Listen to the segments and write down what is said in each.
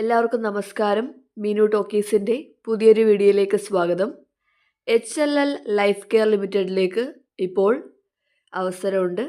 എല്ലാവർക്കും നമസ്കാരം. മീനു ടോക്കീസിന്റെ പുതിയൊരു വീഡിയോയിലേക്ക് സ്വാഗതം. H L L life care ലിമിറ്റഡിലേക്ക് ഇപ്പോൾ അവസരമുണ്ട്.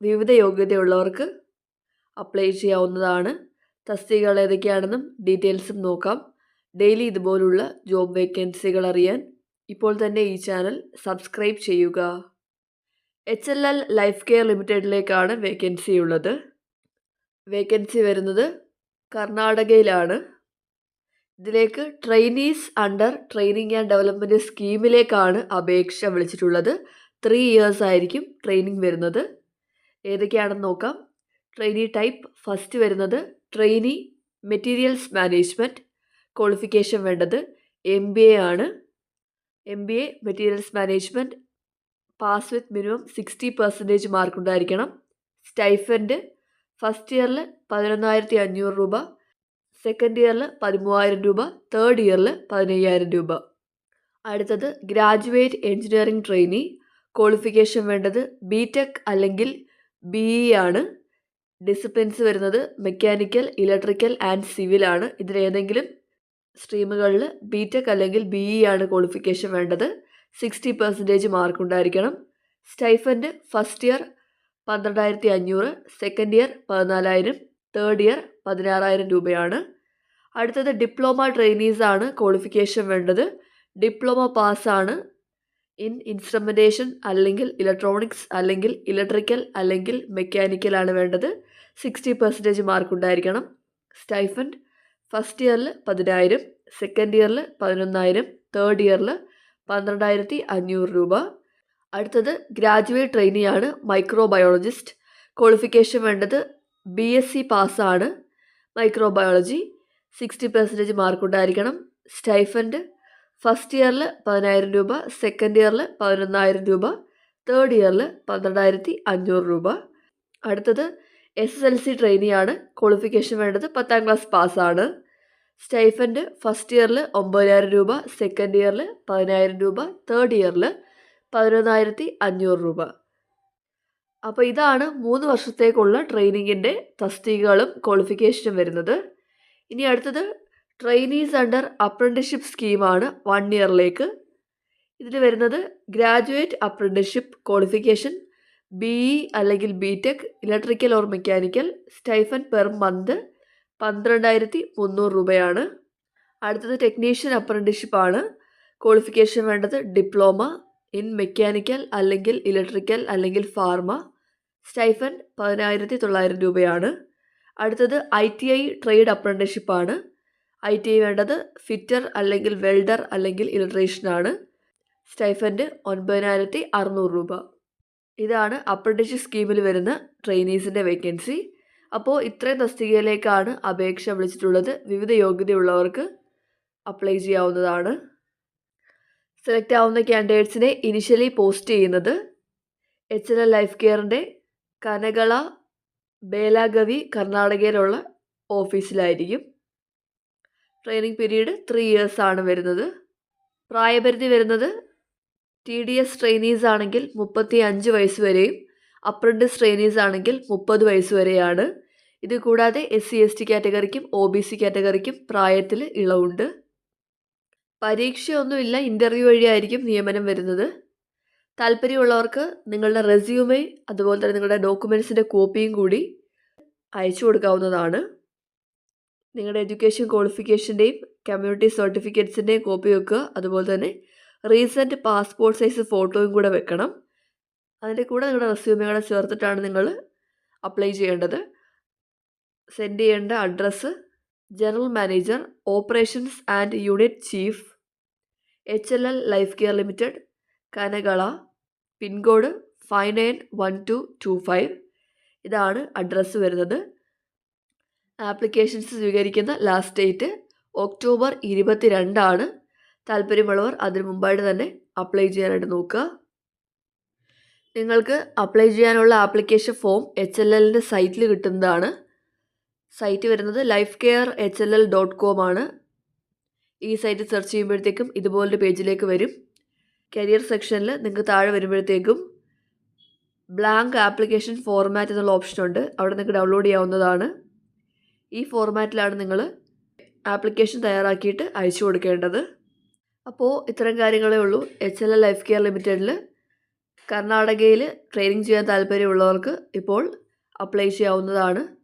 വിവിധ യോഗ്യതയുള്ളവർക്ക് അപ്ലൈ ചെയ്യാവുന്നതാണ്. തസ്തികകൾ ഏതൊക്കെയാണെന്നും ഡീറ്റെയിൽസും നോക്കാം. ഡെയിലി ഇതുപോലുള്ള ജോബ് വേക്കൻസികൾ അറിയാൻ ഇപ്പോൾ തന്നെ ഈ ചാനൽ സബ്സ്ക്രൈബ് ചെയ്യുക. H L L life care ലിമിറ്റഡിലേക്കാണ് vacancy ഉള്ളത്. വേക്കൻസി വരുന്നത് കർണാടകയിലാണ്. ഇതിലേക്ക് trainees under training and development സ്കീമിലേക്കാണ് അപേക്ഷ വിളിച്ചിട്ടുള്ളത്. ത്രീ ഇയേഴ്സ് ആയിരിക്കും ട്രെയിനിങ് വരുന്നത്. ഏതൊക്കെയാണെന്ന് നോക്കാം. ട്രെയിനി ടൈപ്പ് ഫസ്റ്റ് വരുന്നത് ട്രെയിനി മെറ്റീരിയൽസ് മാനേജ്മെന്റ് ക്വാളിഫിക്കേഷൻ വേണ്ടത് എം ബി എ ആണ്. M B A materials management pass with minimum sixty percentage mark ഉണ്ടായിരിക്കണം സ്റ്റൈഫൻഡ് ഫസ്റ്റ് ഇയറിൽ പതിനൊന്നായിരത്തി അഞ്ഞൂറ് രൂപ സെക്കൻഡ് ഇയറിൽ പതിമൂവായിരം രൂപ തേർഡ് ഇയറിൽ പതിനയ്യായിരം രൂപ. അടുത്തത് ഗ്രാജുവേറ്റ് എഞ്ചിനീയറിംഗ് ട്രെയിനി ക്വാളിഫിക്കേഷൻ വേണ്ടത് ബി ടെക് അല്ലെങ്കിൽ ബി ഇ ആണ്. ഡിസിപ്ലിൻസ് വരുന്നത് മെക്കാനിക്കൽ ഇലക്ട്രിക്കൽ ആൻഡ് സിവിൽ ആണ്. ഇതിലേതെങ്കിലും സ്ട്രീമുകളിൽ ബി ടെക് അല്ലെങ്കിൽ ബി ഇ ആണ് ക്വാളിഫിക്കേഷൻ വേണ്ടത്. സിക്സ്റ്റി പെർസെന്റേജ് മാർക്ക് ഉണ്ടായിരിക്കണം. സ്റ്റൈഫൻഡ് ഫസ്റ്റ് ഇയർ പന്ത്രണ്ടായിരത്തി അഞ്ഞൂറ് സെക്കൻഡ് ഇയർ പതിനാലായിരം തേർഡ് ഇയർ പതിനാറായിരം രൂപയാണ്. അടുത്തത് ഡിപ്ലോമ ട്രെയിനീസ് ആണ് ക്വാളിഫിക്കേഷൻ വേണ്ടത്. ഡിപ്ലോമ പാസ്സാണ് ഇൻ ഇൻസ്ട്രുമെന്റേഷൻ അല്ലെങ്കിൽ ഇലക്ട്രോണിക്സ് അല്ലെങ്കിൽ ഇലക്ട്രിക്കൽ അല്ലെങ്കിൽ മെക്കാനിക്കൽ ആണ് വേണ്ടത്. സിക്സ്റ്റി പെർസെന്റേജ് മാർക്ക് ഉണ്ടായിരിക്കണം. സ്റ്റൈഫൻഡ് ഫസ്റ്റ് ഇയറിൽ പതിനായിരം സെക്കൻഡ് ഇയറിൽ പതിനൊന്നായിരം തേർഡ് ഇയറിൽ പന്ത്രണ്ടായിരത്തി അഞ്ഞൂറ് രൂപ. അടുത്തത് ഗ്രാജുവേറ്റ് ട്രെയിനിയാണ് മൈക്രോബയോളജിസ്റ്റ് ക്വാളിഫിക്കേഷൻ വേണ്ടത് ബി എസ് സി പാസ്സാണ്. മൈക്രോബയോളജി സിക്സ്റ്റി പെർസെന്റേജ് മാർക്ക് ഉണ്ടായിരിക്കണം. സ്റ്റൈഫൻഡ് ഫസ്റ്റ് ഇയറിൽ പതിനായിരം രൂപ സെക്കൻഡ് ഇയറിൽ പതിനൊന്നായിരം രൂപ തേർഡ് ഇയറിൽ പന്ത്രണ്ടായിരത്തി അഞ്ഞൂറ് രൂപ. അടുത്തത് എസ് എസ് എൽ സി ട്രെയിനിയാണ് ക്വാളിഫിക്കേഷൻ വേണ്ടത് പത്താം ക്ലാസ് പാസ്സാണ്. സ്റ്റൈഫൻഡ് ഫസ്റ്റ് ഇയറിൽ ഒമ്പതിനായിരം രൂപ സെക്കൻഡ് ഇയറിൽ പതിനായിരം രൂപ തേർഡ് ഇയറിൽ പതിനൊന്നായിരത്തി അഞ്ഞൂറ് രൂപ. അപ്പോൾ ഇതാണ് മൂന്ന് വർഷത്തേക്കുള്ള ട്രെയിനിങ്ങിന്റെ തസ്തികകളും ക്വാളിഫിക്കേഷനും വരുന്നത്. ഇനി അടുത്തത് ട്രെയിനീസ് അണ്ടർ അപ്രന്റിഷിപ്പ് സ്കീമാണ് വൺ ഇയറിലേക്ക്. ഇതിൽ വരുന്നത് graduate apprenticeship qualification B E അല്ലെങ്കിൽ B tech electrical or mechanical stipend per month പന്ത്രണ്ടായിരത്തി മുന്നൂറ് രൂപയാണ്. അടുത്തത് ടെക്നീഷ്യൻ അപ്രന്റിഷിപ്പാണ്. ക്വാളിഫിക്കേഷൻ വേണ്ടത് ഡിപ്ലോമ ഇൻ മെക്കാനിക്കൽ അല്ലെങ്കിൽ ഇലക്ട്രിക്കൽ അല്ലെങ്കിൽ ഫാർമ. സ്റ്റൈഫൻ പതിനായിരത്തി തൊള്ളായിരം രൂപയാണ്. അടുത്തത് ഐ ടി ഐ ട്രേഡ് അപ്രന്റിഷിപ്പാണ് ഐ ടി ഐ വേണ്ടത് ഫിറ്റർ അല്ലെങ്കിൽ വെൽഡർ അല്ലെങ്കിൽ ഇലക്ട്രീഷ്യനാണ് സ്റ്റൈഫൻഡ് ഒൻപതിനായിരത്തി അറുന്നൂറ് രൂപ. ഇതാണ് അപ്രന്റിഷിപ്പ് സ്കീമിൽ വരുന്ന ട്രെയിനീസിന്റെ വേക്കൻസി. അപ്പോൾ ഇത്രയും തസ്തികയിലേക്കാണ് അപേക്ഷ വിളിച്ചിട്ടുള്ളത്. വിവിധ യോഗ്യതയുള്ളവർക്ക് അപ്ലൈ ചെയ്യാവുന്നതാണ്. സെലക്ട് ആവുന്ന ക്യാൻഡിഡേറ്റ്സിനെ ഇനിഷ്യലി പോസ്റ്റ് ചെയ്യുന്നത് എച്ച് എൽ എൽ ലൈഫ് കെയറിന്റെ കനകള ബേലാഗവി കർണാടകയിലുള്ള ഓഫീസിലായിരിക്കും. ട്രെയിനിങ് പീരീഡ് ത്രീ ഇയേഴ്സ് ആണ് വരുന്നത്. പ്രായപരിധി വരുന്നത് ടി ഡി എസ് ട്രെയിനീസ് ആണെങ്കിൽ മുപ്പത്തി അഞ്ച് വയസ്സ് വരെയും അപ്രന്റിസ് ട്രെയിനീസ് ആണെങ്കിൽ മുപ്പത് വയസ്സ് വരെയാണ്. ഇത് കൂടാതെ എസ് സി എസ് ടി കാറ്റഗറിക്കും ഒ ബി സി കാറ്റഗറിക്കും പ്രായത്തിൽ ഇളവുണ്ട്. പരീക്ഷയൊന്നുമില്ല ഇന്റർവ്യൂ വഴിയായിരിക്കും നിയമനം വരുന്നത്. താല്പര്യമുള്ളവർക്ക് നിങ്ങളുടെ റെസ്യൂമേ അതുപോലെ തന്നെ നിങ്ങളുടെ ഡോക്യുമെന്റ്സിന്റെ കോപ്പിയും കൂടി അയച്ചു കൊടുക്കാവുന്നതാണ്. നിങ്ങളുടെ എഡ്യൂക്കേഷൻ ക്വാളിഫിക്കേഷന്റെയും കമ്മ്യൂണിറ്റി സർട്ടിഫിക്കറ്റ്സിന്റെയും കോപ്പി വെക്കുക. അതുപോലെ തന്നെ റീസെന്റ് പാസ്പോർട്ട് സൈസ് ഫോട്ടോയും കൂടെ വെക്കണം. അതിന്റെ കൂടെ നിങ്ങളുടെ റെസ്യൂമേ ചേർത്തിട്ടാണ് നിങ്ങൾ അപ്ലൈ ചെയ്യേണ്ടത്. സെൻഡ് ചെയ്യേണ്ട address general manager operations and unit chief H L L life care limited Kanagala pin code five nine one two two five. ഇതാണ് അഡ്രസ്സ് വരുന്നത്. ആപ്ലിക്കേഷൻസ് സ്വീകരിക്കുന്ന ലാസ്റ്റ് ഡേറ്റ് ഒക്ടോബർ ഇരുപത്തി രണ്ടാണ് താല്പര്യമുള്ളവർ അതിനു മുമ്പായിട്ട് തന്നെ അപ്ലൈ ചെയ്യാനായിട്ട് നോക്കുക. നിങ്ങൾക്ക് അപ്ലൈ ചെയ്യാനുള്ള ആപ്ലിക്കേഷൻ ഫോം എച്ച് എൽ എല്ലിന്റെ സൈറ്റിൽ കിട്ടുന്നതാണ്. സൈറ്റ് വരുന്നത് life care H L L dot com ആണ്. ഈ സൈറ്റ് സെർച്ച് ചെയ്യുമ്പോഴത്തേക്കും ഇതുപോലൊരു പേജിലേക്ക് വരും. കരിയർ സെക്ഷനിൽ നിങ്ങൾക്ക് താഴെ വരുമ്പോഴത്തേക്കും ബ്ലാങ്ക് ആപ്ലിക്കേഷൻ ഫോർമാറ്റ് എന്നുള്ള ഓപ്ഷൻ ഉണ്ട്. അവിടെ നിങ്ങൾക്ക് ഡൗൺലോഡ് ചെയ്യാവുന്നതാണ്. ഈ ഫോർമാറ്റിലാണ് നിങ്ങൾ ആപ്ലിക്കേഷൻ തയ്യാറാക്കിയിട്ട് അയച്ചു കൊടുക്കേണ്ടത്. അപ്പോൾ ഇത്തരം കാര്യങ്ങളേ ഉള്ളൂ. H L L life care ലിമിറ്റഡിൽ കർണാടകയിൽ ട്രെയിനിങ് ചെയ്യാൻ താല്പര്യമുള്ളവർക്ക് ഇപ്പോൾ അപ്ലൈ ചെയ്യാവുന്നതാണ്.